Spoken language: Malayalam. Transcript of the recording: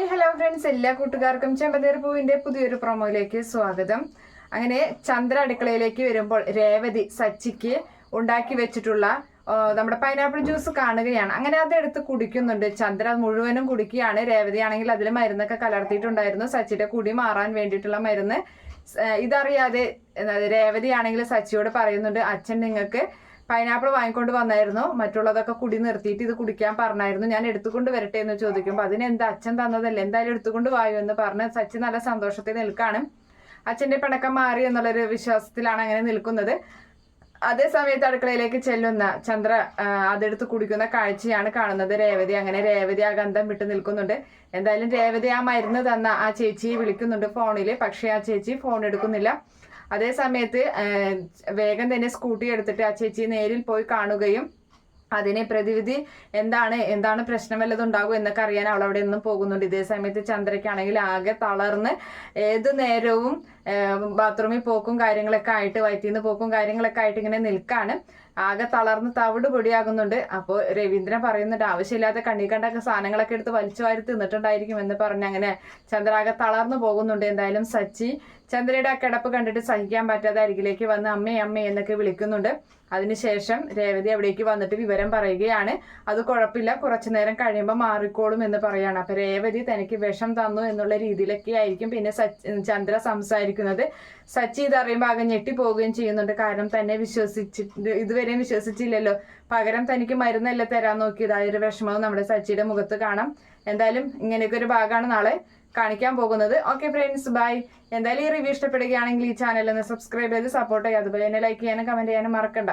Hi hello friends. എല്ലാ കൂട്ടുകാർക്കും ചെമ്പതേർ പൂവിന്റെ പുതിയൊരു പ്രൊമോയിലേക്ക് സ്വാഗതം. അങ്ങനെ ചന്ദ്ര അടുക്കളയിലേക്ക് വരുമ്പോൾ രേവതി സച്ചിക്ക് ഉണ്ടാക്കി വെച്ചിട്ടുള്ള നമ്മുടെ പൈനാപ്പിൾ ജ്യൂസ് കാണുകയാണ്. അങ്ങനെ അത് എടുത്ത് കുടിക്കുന്നുണ്ട്. ചന്ദ്ര മുഴുവനും കുടിക്കുകയാണ്. രേവതി ആണെങ്കിൽ അതിൽ മരുന്നൊക്കെ കലർത്തിയിട്ടുണ്ടായിരുന്നു. സച്ചിയുടെ കുടി മാറാൻ വേണ്ടിയിട്ടുള്ള മരുന്ന്. ഇതറിയാതെ രേവതി ആണെങ്കിൽ സച്ചിയോട് പറയുന്നുണ്ട് അച്ഛൻ നിങ്ങൾക്ക് പൈനാപ്പിൾ വാങ്ങിക്കൊണ്ട് വന്നായിരുന്നു. മറ്റുള്ളതൊക്കെ കുടി നിർത്തിയിട്ട് ഇത് കുടിക്കാൻ പറഞ്ഞായിരുന്നു. ഞാൻ എടുത്തുകൊണ്ട് വരട്ടെ എന്ന് ചോദിക്കുമ്പോൾ അതിന് എന്താ അച്ഛൻ തന്നതല്ലേ? എന്തായാലും എടുത്തുകൊണ്ട് വായു? എന്ന് പറഞ്ഞ് സച്ചി നല്ല സന്തോഷത്തിൽ നിൽക്കാണ്. അച്ഛന്റെ പിണക്കം മാറി എന്നുള്ളൊരു വിശ്വാസത്തിലാണ് അങ്ങനെ നിൽക്കുന്നത്. അതേ സമയത്ത് അടുക്കളയിലേക്ക് ചെല്ലുന്ന ചന്ദ്ര അതെടുത്ത് കുടിക്കുന്ന കാഴ്ചയാണ് കാണുന്നത്. രേവതി അങ്ങനെ രേവതി ആ ഗന്ധം വിട്ട് നിൽക്കുന്നുണ്ട്. എന്തായാലും രേവതി ആ മരുന്ന് തന്ന ആ ചേച്ചിയെ വിളിക്കുന്നുണ്ട് ഫോണിൽ പക്ഷേ ആ ചേച്ചി ഫോൺ എടുക്കുന്നില്ല. അതേ സമയത്ത് വേഗം തന്നെ സ്കൂട്ടി എടുത്തിട്ട് ആ ചേച്ചി നേരിൽ പോയി കാണുകയും അതിനെ പ്രതിവിധി എന്താണ് എന്താണ് പ്രശ്നം വല്ലതും ഉണ്ടാകും എന്നൊക്കെ അറിയാൻ അവൾ അവിടെ നിന്നും പോകുന്നുണ്ട്. ഇതേ സമയത്ത് ചന്ദ്രയ്ക്കാണെങ്കിൽ ആകെ തളർന്ന് ഏതു നേരവും ബാത്റൂമിൽ പോക്കും കാര്യങ്ങളൊക്കെ ആയിട്ട് വയറ്റിൽ നിന്ന് പോക്കും കാര്യങ്ങളൊക്കെ ആയിട്ട് ഇങ്ങനെ നിൽക്കാണ്. ആകെ തളർന്ന് തവിട് പൊടിയാകുന്നുണ്ട്. അപ്പോൾ രവീന്ദ്രൻ പറയുന്നുണ്ട് ആവശ്യമില്ലാത്ത കണ്ണി കണ്ടൊക്കെ സാധനങ്ങളൊക്കെ എടുത്ത് വലിച്ചു വാരി തിന്നിട്ടുണ്ടായിരിക്കും എന്ന് പറഞ്ഞ് അങ്ങനെ ചന്ദ്ര ആകെ തളർന്നു പോകുന്നുണ്ട്. എന്തായാലും സച്ചി ചന്ദ്രയുടെ ആ കിടപ്പ് കണ്ടിട്ട് സഹിക്കാൻ പറ്റാതെ അരികിലേക്ക് വന്ന് അമ്മേ അമ്മേ എന്നൊക്കെ വിളിക്കുന്നുണ്ട്. അതിനുശേഷം രേവതി അവിടേക്ക് വന്നിട്ട് വിവരം പറയുകയാണ്. അത് കുഴപ്പമില്ല കുറച്ചു നേരം കഴിയുമ്പോൾ മാറിക്കോളും എന്ന് പറയാണ്. അപ്പൊ രേവതി തനിക്ക് വിഷം തന്നു എന്നുള്ള രീതിയിലൊക്കെ ആയിരിക്കും പിന്നെ ചന്ദ്ര സംസാരിക്കുന്നത്. സച്ചി ഇത് അറിയുമ്പോൾ ആകെ ഞെട്ടിപ്പോവുകയും ചെയ്യുന്നുണ്ട്. കാരണം തന്നെ വിശ്വസിച്ചിട്ട് ഇതുവരെയും വിശ്വസിച്ചില്ലല്ലോ. പകരം തനിക്ക് മരുന്നല്ല തരാൻ നോക്കി ഇതായൊരു ഒരു വിഷമവും നമ്മുടെ സച്ചിയുടെ മുഖത്ത് കാണാം. എന്തായാലും ഇങ്ങനെയൊക്കെ ഒരു ഭാഗമാണ് നാളെ കാണിക്കാൻ പോകുന്നത്. ഓക്കെ ഫ്രണ്ട്സ് ബൈ എന്തായാലും ഈ റിവ്യൂ ഇഷ്ടപ്പെടുകയാണെങ്കിൽ ഈ ചാനൽ സബ്സ്ക്രൈബ് ചെയ്ത് സപ്പോർട്ട് ചെയ്യുക. അതുപോലെ തന്നെ ലൈക്ക് ചെയ്യാനും കമന്റ് ചെയ്യാനും മറക്കണ്ട.